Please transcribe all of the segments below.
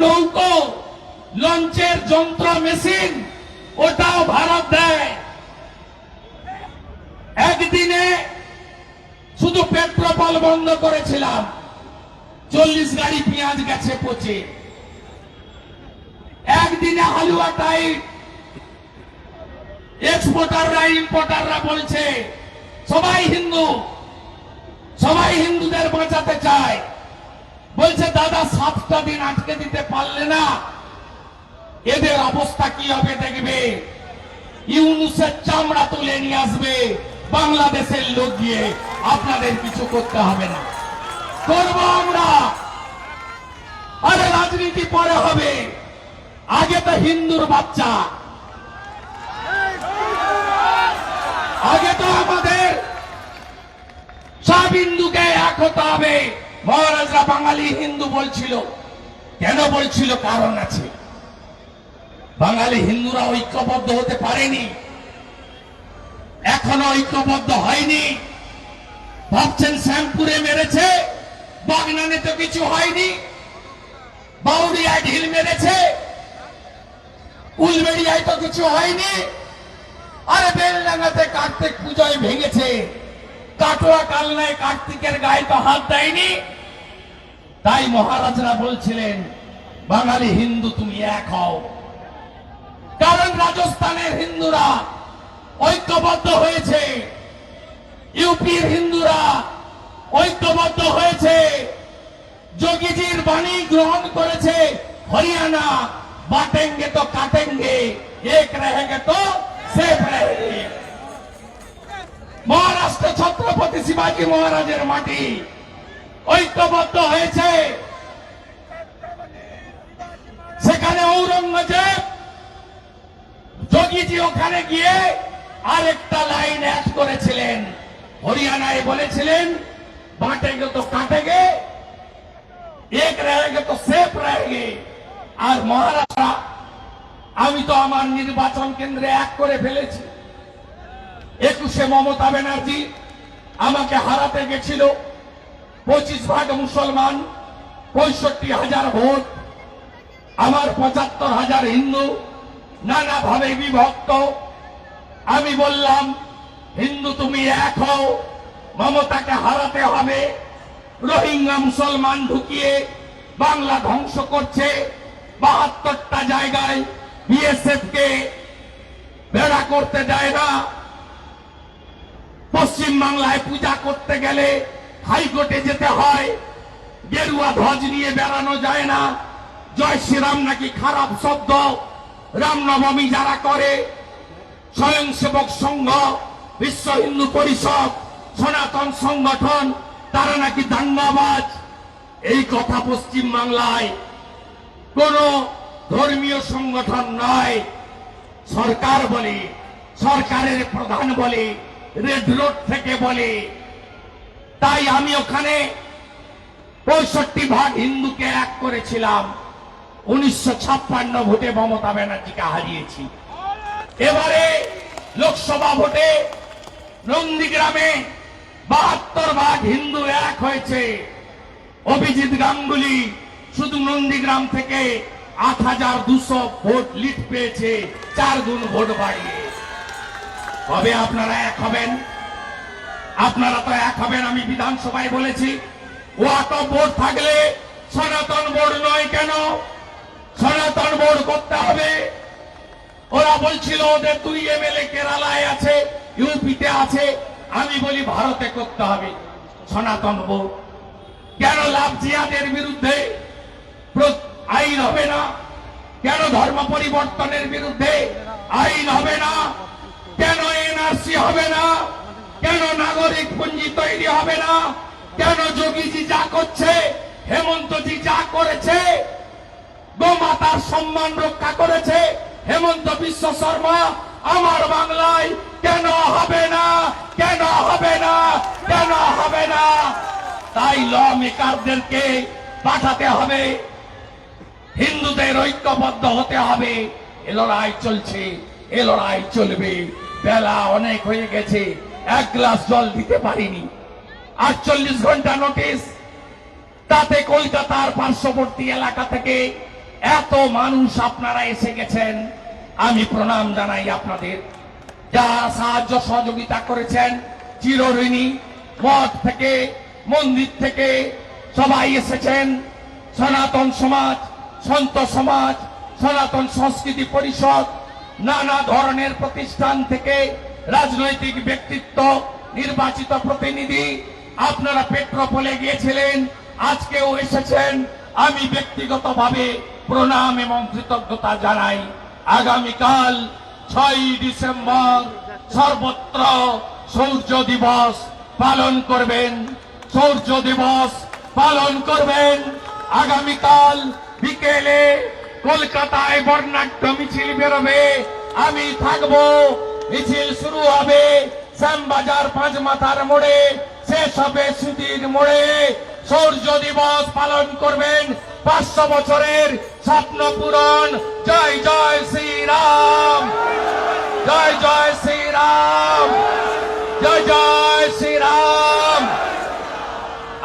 নৌকো, লঞ্চের যন্ত্র, মেশিন, ওটাও ভারত দেয়। একদিনে শুধু পেট্রোল বন্ধ করেছিলাম, চল্লিশ গাড়ি পেঁয়াজ গেছে পচে। একদিনে হালুয়া টাইট এক্সপোর্টাররা, ইম্পোর্টাররা বলছে, সবাই হিন্দু, সবাই হিন্দুদের বাঁচাতে চায়। বলছে, দাদা, সাতটা দিন আটকে দিতে পারলে না। এদের অবস্থা কি হবে দেখবে? ইউনুসের চামড়া তুলে নিয়ে আসবে, বাংলাদেশের লোক গিয়ে। আপনাদের কিছু করতে হবে না। করব আমরা। আরে, রাজনীতি পরে হবে। আগে তো হিন্দুর বাচ্চা। আগে তো আমাদের সব হিন্দুকে এক হতে হবে। মহারাজরা বাঙালি, হিন্দু বলছিল। কেন বলছিল? কারণ আছে। বাঙালি, হিন্দুরা ঐক্যবদ্ধ হতে পারেনি। এখনও ঐক্যবদ্ধ হয়নি। ভাবছেন শ্যামপুরে মেরেছে, বাগনানে তো কিছু হয়নি। বাউরিয়ায় ঢিল মেরেছে, উলবেড়িয়ায় তো কিছু হয়নি। আরে বেলডাঙ্গাতে কার্তিক পুজোয় ভেঙেছে। কাটোয়া কাল নাই কার্তিকের গায়ে তো হাত দেয়নি। তাই মহারাজরা বলছিলেন, বাঙালি হিন্দু তুমি এক হও। কারণ রাজস্থানের হিন্দুরা ঐক্যবদ্ধ হয়েছে। ইউপির হিন্দুরা ঐক্যবদ্ধ হয়েছে। যোগীজির বাণী গ্রহণ করেছে হরিয়ানা। বাটেঙ্গে তো কাটেঙ্গে, এক রহেগে তো সেফ রহেগে মহারাষ্ট্র ছত্রপতি শিবাজী মহারাজের মাটি ঐক্যবদ্ধ হয়েছে। সেখানে ঔরঙ্গজেব যোগীজি ওখানে গিয়ে আরেকটা লাইন অ্যাড করেছিলেন। হরিয়ানায় বলেছিলেন বাঁটেগে তো কাটে গে, এক রয়েগে তো সেফ রয়েগে আর মহারাষ্ট্র, আমি তো আমার নির্বাচন কেন্দ্রে এক করে ফেলেছি। একুশে মমতা ব্যানার্জি আমাকে হারাতে গেছিল। পঁচিশ ভাগ মুসলমান, পঁয়ষট্টি হাজার ভোট। আমার পঁচাত্তর হাজার হিন্দু নানাভাবে বিভক্ত। আমি বললাম, হিন্দু তুমি এক হও, মমতাকে হারাতে হবে। রোহিঙ্গা মুসলমান ঢুকিয়ে বাংলা ধ্বংস করছে। বাহাত্তরটা জায়গায় বিএসএফ কে বেড়া করতে দেয় না। পশ্চিম বাংলায় পূজা করতে গেলে হাইকোর্টে যেতে হয়। গেরুয়া ধ্বজ নিয়ে বেড়ানো যায় না। জয় শ্রীরাম নাকি খারাপ শব্দ? রামনবমী যারা করে, স্বয়ংসেবক সংঘ, বিশ্ব হিন্দু পরিষদ, সনাতন সংগঠন, তারা নাকি দাঙ্গাবাজ? এই কথা পশ্চিম বাংলায় কোন ধর্মীয় সংগঠন নয়। সরকার বলে, সরকারের প্রধান বলে রেড রোড থেকে বলে, তাই আমি ওখানে পঁয়ষট্টি ভাগ হিন্দুকে এক করেছিলাম। উনিশশো ছাপ্পান্ন ভোটে মমতা ব্যানার্জিকে হারিয়েছি। এবারে লোকসভা ভোটে নন্দীগ্রামে বাহাত্তর ভাগ হিন্দু এক হয়েছে। অভিজিৎ গাঙ্গুলি শুধু নন্দীগ্রাম থেকে আট হাজার দুশো ভোট লিড পেয়েছে, চার গুণ ভোট বাড়িয়ে। কবে আপনারা এক হবেন? আপনারা তো এক হবেন, আমি বিধানসভায় বলেছি। ওয়াক বোর্ড থাকলে সনাতন বোর্ড নয় কেন? সনাতন বোর্ড করতে হবে। ওরা বলছিল, ওদের দুই এমএলএ কেরালায় আছে, ইউপিতে আছে। আমি বলি, ভারতে করতে হবে। সনাতন বোর্ড। কেন লাভ জিয়াদের বিরুদ্ধে আইন হবে না? কেন ধর্ম পরিবর্তনের বিরুদ্ধে আইন হবে না? এনআরসি হবে না? কেন নাগরিক পুঞ্জি তৈরি হবে না? কেন যোগীজি যা করছে, হেমন্তজি যা করেছে, গোমাতার সম্মান রক্ষা করেছে, হেমন্ত বিশ্ব শর্মা, আমার বাংলায় কেন হবে না? কেন হবে না? কেন হবে না? তাই ল মেকারদেরকে পাঠাতে হবে। হিন্দুদের ঐক্যবদ্ধ হতে হবে। এ লড়াই চলছে, এ লড়াই চলবে। বেলা অনেক হয়ে গেছে। এক গ্লাস জল দিতে পারিনি। আটচল্লিশ ঘণ্টা নোটিশ তাতে কলকাতার পার্শ্ববর্তী এলাকা থেকে এত মানুষ আপনারা এসে গেছেন। আমি প্রণাম জানাই আপনাদের। যারা সাহায্য সহযোগিতা করেছেন, চিরঋণী মঠ থেকে, মন্দির থেকে সবাই এসেছেন। সনাতন সমাজ, সন্ত সমাজ, সনাতন সংস্কৃতি পরিষদ নানা ধরনের প্রতিষ্ঠান থেকে রাজনৈতিক ব্যক্তিত্ব, নির্বাচিত প্রতিনিধি, আপনারা পেট্রোপোলে গিয়েছিলেন, আজকেও এসেছেন। আমি ব্যক্তিগতভাবে প্রণাম এবং কৃতজ্ঞতা জানাই। আগামীকাল ছয় ডিসেম্বর সর্বত্র সূর্য দিবস পালন করবেন। সূর্য দিবস পালন করবেন। আগামীকাল বিকেলে কলকাতায় বর্ণাঢ্য মিছিল বেরোবে, আমি থাকব, মিছিল শুরু হবে, শ্যামবাজার পাঁচ মাথার মোড়ে, শেষ হবে স্মৃতির মোড়ে। সূর্য দিবস পালন করবেন পাঁচশো বছরের স্বপ্ন পূরণ। জয় জয় শ্রীরাম, জয় জয় শ্রীরাম, জয় জয় শ্রীরাম।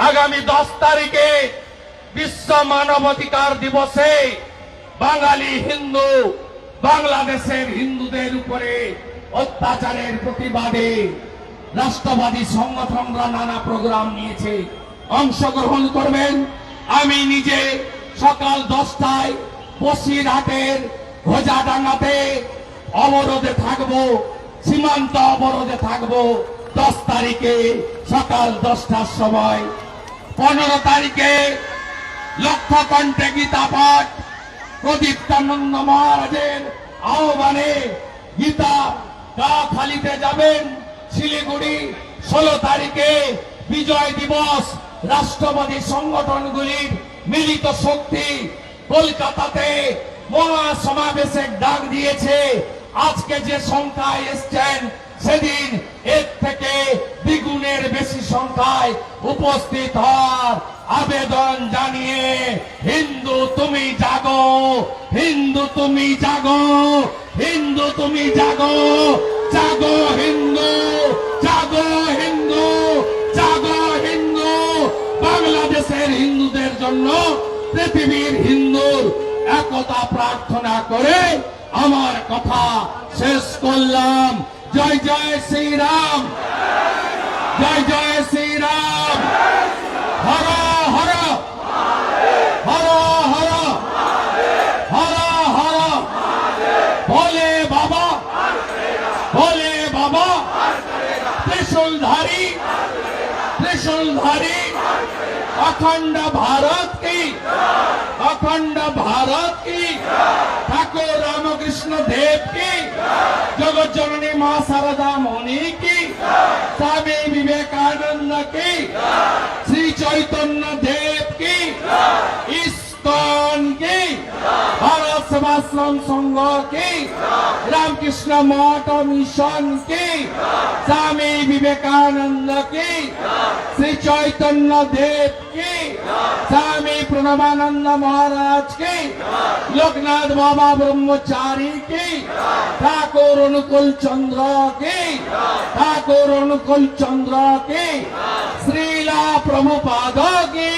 আগামী দশ তারিখে বিশ্ব মানবাধিকার দিবসে বাঙালি হিন্দু, বাংলাদেশের হিন্দুদের উপরে অত্যাচারের প্রতিবাদে রাষ্ট্রবাদী সংগঠনরা নানা প্রোগ্রাম নিয়েছে। অংশগ্রহণ করবেন। আমি নিজে সকাল দশটায় বসিরহাটের ঘোজাডাঙ্গাতে অবরোধে থাকব, সীমান্ত অবরোধে থাকব। দশ তারিখে সকাল দশটার সময়। পনেরো তারিখে লক্ষ কণ্ঠে গীতা পাঠ প্রদীপ্তানন্দ মহারাজের আহ্বানে গীতা খালিতে যাবেন। শিলিগুড়ি ষোলো তারিখে বিজয় দিবস। রাষ্ট্রবাদী সংগঠনগুলির মিলিত শক্তি কলকাতাতে মহা সমাবেশের ডাক দিয়েছে। আজকে যে সংখ্যায় এসছেন সেদিন এর থেকে দ্বিগুণের বেশি সংখ্যায় উপস্থিত হওয়ার আবেদন জানিয়ে, হিন্দু তুমি জাগো, হিন্দু তুমি জাগো, হিন্দু তুমি জাগো জাগো হিন্দু জাগো হিন্দু জাগো হিন্দু। বাংলাদেশের হিন্দুদের জন্য পৃথিবীর হিন্দুর একতা প্রার্থনা করে আমার কথা শেষ করলাম। জয় জয় শ্রীরাম জয় জয় শ্রীরাম হর হর হর হর হর হর বলে বাবা বলে বাবা ত্রিশূলধারী ত্রিশূলধারী অখণ্ড ভারত কি অখণ্ড ভারত কি ঠাকুর রামকৃষ্ণ দেব কি জগৎ জননী মা সারদা মণি কি স্বামী বিবেকানন্দ কি শ্রী চৈতন্য দেব সেবাশ্রম সংঘ কি? রামকৃষ্ণ মঠ মিশন কি? স্বামী বিবেকানন্দ কি? শ্রী চৈতন্য দেব কি? স্বামী প্রণবানন্দ মহারাজ কি? লোকনাথ বাবা ব্রহ্মচারী কি? ঠাকুর অনুকূল চন্দ্র কি? ঠাকুর অনুকূল চন্দ্র কি? শ্রীলা প্রভুপাদ কি?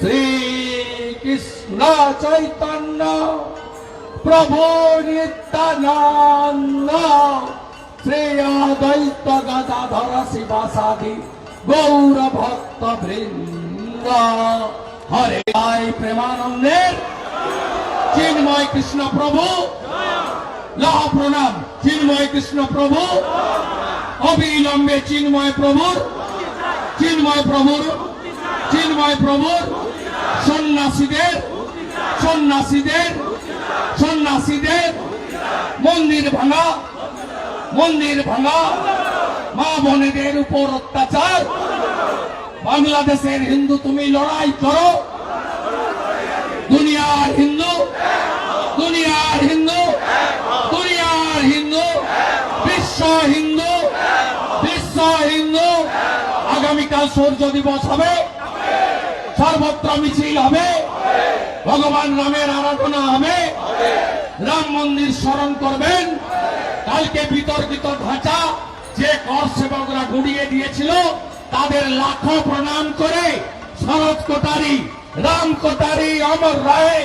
শ্রী কৃষ্ণ চৈতন্য, প্রভু নিত্যানন্দ শ্রী অদ্বৈত গদাধর শিবাসাদি, গৌর ভক্ত বৃন্দ। হরে আই প্রেমানন্দের। চিন্ময় কৃষ্ণ প্রভু। লহ প্রণাম, চিন্ময় কৃষ্ণ প্রভু। অবিলম্বে চিন্ময় প্রভুর। চিন্ময় প্রভুর। চিন্ময় প্রভুর। সন্ন্যাসীদের। সন্ন্যাসীদের সন্ন্যাসীদের মন্দির ভাঙা মন্দির ভাঙা, মা বোনেদের উপর অত্যাচার। বাংলাদেশের হিন্দু, তুমি লড়াই করো। দুনিয়ার হিন্দু দুনিয়ার হিন্দু দুনিয়ার হিন্দু, বিশ্ব হিন্দু বিশ্ব হিন্দু। আগামীকাল সূর্য দিবস হবে, সর্বত্র মিছিল হবে। ভগবান রামের আরাধনা হবে রাম মন্দির স্মরণ করবেন। কালকে বিতর্কিত ঢাঁচা যে কর সেবকরা গুড়িয়ে দিয়েছিল, তাদের লাখো প্রণাম করে শরৎ কোটারি, রাম কোটারি, অমর রায়।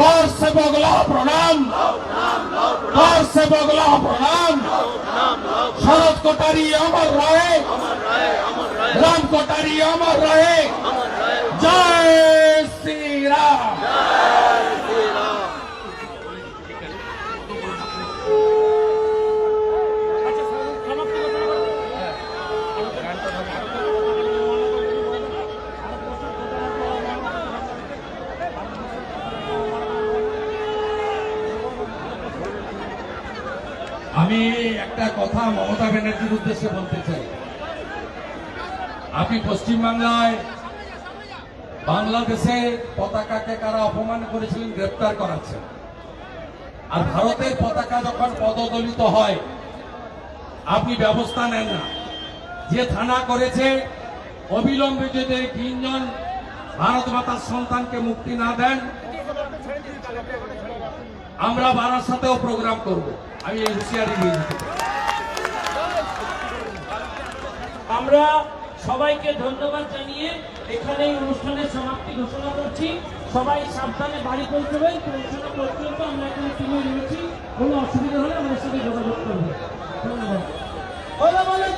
কর সে বগলা প্রণাম। কর সে বগলা প্রণাম। শরৎ কোটারি, অমর রায়। রাম কোটারি, অমর রায়। জয় আমি একটা কথা মমতা ব্যানার্জির উদ্দেশ্যে বলতে চাই। আপনি পশ্চিমবাংলায় বাংলাদেশে পতাকাকে কারা অপমান করেছিলেন, গ্রেপ্তার করাচ্ছেন আর ভারতের পতাকা যখন পদদলিত হয়, আপনি ব্যবস্থা নেন না। যে থানা করেছে, অবিলম্বে যদি তিনজন ভারত মাতার সন্তানকে মুক্তি না দেন, আমরা বারাসাতেও প্রোগ্রাম করব। আমি এই হুঁশিয়ারি আমরা সবাইকে ধন্যবাদ জানিয়ে এখানে এই অনুষ্ঠানের সমাপ্তি ঘোষণা করছি। সবাই সাবধানে বাড়ি পৌঁছবেন পৌঁছানো পর্যন্ত আমরা এখানে টিমে রয়েছি কোনো অসুবিধা হলে আমাদের সাথে যোগাযোগ করব ধন্যবাদ। বলো বলো